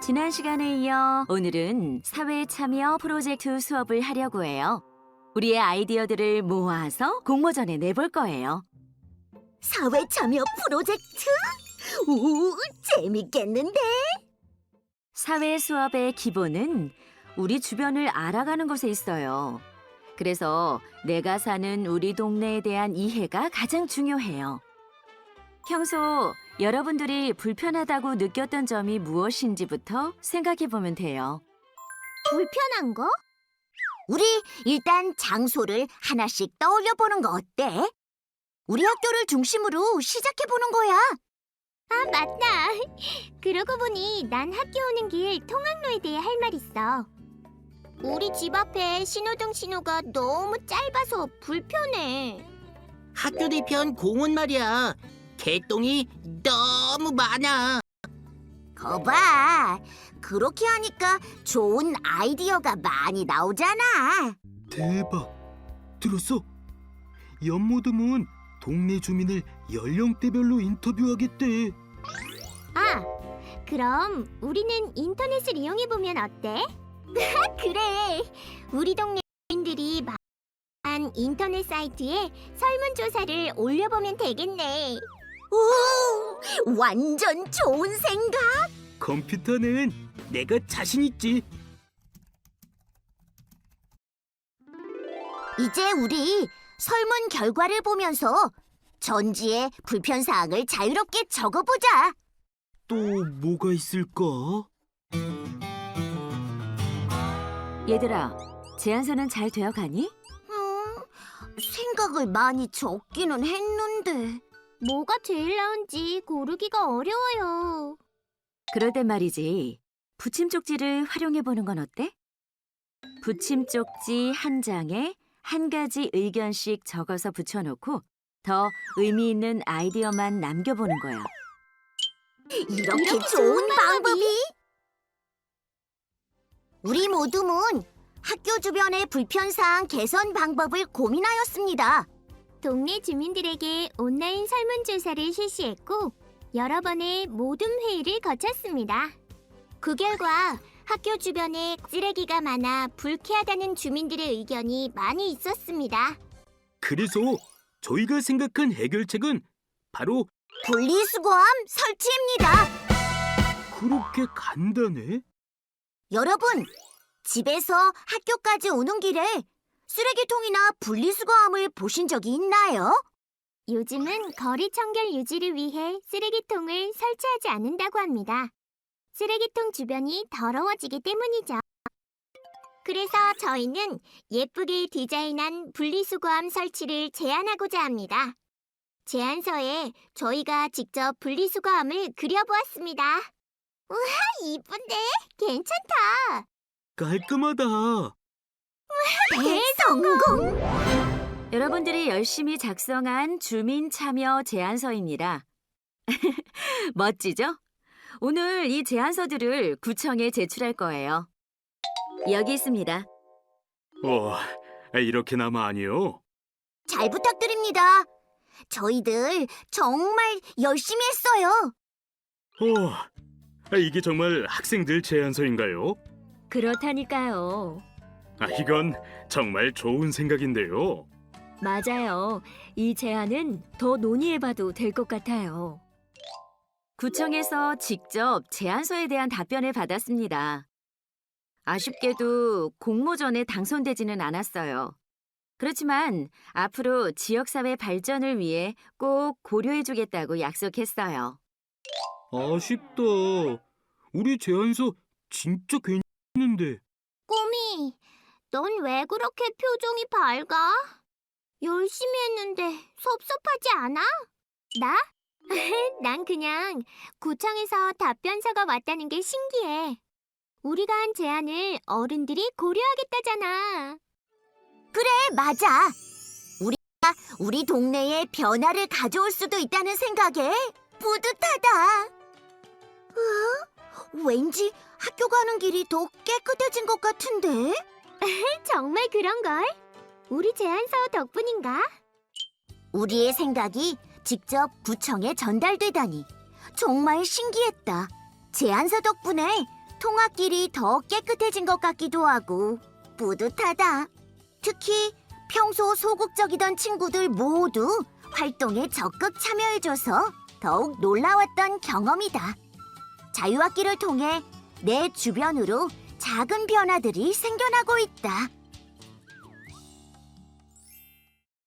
지난 시간에 이어 오늘은 사회 참여 프로젝트 수업을 하려고 해요. 우리의 아이디어들을 모아서 공모전에 내볼 거예요. 사회 참여 프로젝트? 오, 재밌겠는데? 사회 수업의 기본은 우리 주변을 알아가는 것에 있어요. 그래서 내가 사는 우리 동네에 대한 이해가 가장 중요해요. 평소 여러분들이 불편하다고 느꼈던 점이 무엇인지부터 생각해 보면 돼요. 불편한 거? 우리 일단 장소를 하나씩 떠올려 보는 거 어때? 우리 학교를 중심으로 시작해 보는 거야. 아, 맞다. 그러고 보니 난 학교 오는 길 통학로에 대해 할 말 있어. 우리 집 앞에 신호등 신호가 너무 짧아서 불편해. 학교 뒤편 공원 말이야. 개똥이 너무 많아. 거봐. 그렇게 하니까 좋은 아이디어가 많이 나오잖아. 대박! 들었어? 연모듬은 동네 주민을 연령대별로 인터뷰하겠대. 아, 그럼 우리는 인터넷을 이용해 보면 어때? 그래. 우리 동네 주민들이 한 인터넷 사이트에 설문조사를 올려보면 되겠네. 오, 완전 좋은 생각. 컴퓨터는 내가 자신 있지. 이제 우리 설문 결과를 보면서 전지의 불편 사항을 자유롭게 적어보자. 또 뭐가 있을까? 얘들아, 제안서는 잘 되어 가니? 음, 생각을 많이 적기는 했는데. 뭐가 제일 나은지 고르기가 어려워요. 그럴 땐 말이지. 붙임 쪽지를 활용해 보는 건 어때? 붙임 쪽지 한 장에 한 가지 의견씩 적어서 붙여놓고 더 의미 있는 아이디어만 남겨보는 거야. 이렇게, 좋은 방법이? 우리 모두는 학교 주변의 불편사항 개선 방법을 고민하였습니다. 동네 주민들에게 온라인 설문조사를 실시했고 여러 번의 모둠 회의를 거쳤습니다. 그 결과 학교 주변에 쓰레기가 많아 불쾌하다는 주민들의 의견이 많이 있었습니다. 그래서 저희가 생각한 해결책은 바로 분리수거함 설치입니다. 그렇게 간단해? 여러분, 집에서 학교까지 오는 길에 쓰레기통이나 분리수거함을 보신 적이 있나요? 요즘은 거리 청결 유지를 위해 쓰레기통을 설치하지 않는다고 합니다. 쓰레기통 주변이 더러워지기 때문이죠. 그래서 저희는 예쁘게 디자인한 분리수거함 설치를 제안하고자 합니다. 제안서에 저희가 직접 분리수거함을 그려보았습니다. 우와, 이쁜데? 괜찮다. 깔끔하다. 대성공! 여러분들이 열심히 작성한 주민 참여 제안서입니다. 멋지죠? 오늘 이 제안서들을 구청에 제출할 거예요. 여기 있습니다. 와, 이렇게나 많이요? 잘 부탁드립니다. 저희들 정말 열심히 했어요. 어, 이게 정말 학생들 제안서인가요? 그렇다니까요. 아, 이건 정말 좋은 생각인데요. 맞아요. 이 제안은 더 논의해봐도 될 것 같아요. 구청에서 직접 제안서에 대한 답변을 받았습니다. 아쉽게도 공모전에 당선되지는 않았어요. 그렇지만 앞으로 지역사회 발전을 위해 꼭 고려해주겠다고 약속했어요. 아쉽다. 우리 제안서 진짜 괜찮은데. 꼬미, 넌 왜 그렇게 표정이 밝아? 열심히 했는데 섭섭하지 않아? 나? 난 그냥 구청에서 답변서가 왔다는 게 신기해. 우리가 한 제안을 어른들이 고려하겠다잖아. 그래, 맞아. 우리가 우리 동네에 변화를 가져올 수도 있다는 생각에 뿌듯하다. 어? 왠지 학교 가는 길이 더 깨끗해진 것 같은데? 정말 그런걸? 우리 제안서 덕분인가? 우리의 생각이 직접 구청에 전달되다니 정말 신기했다. 제안서 덕분에 통학길이 더 깨끗해진 것 같기도 하고 뿌듯하다. 특히 평소 소극적이던 친구들 모두 활동에 적극 참여해줘서 더욱 놀라웠던 경험이다. 자유학기를 통해 내 주변으로 작은 변화들이 생겨나고 있다.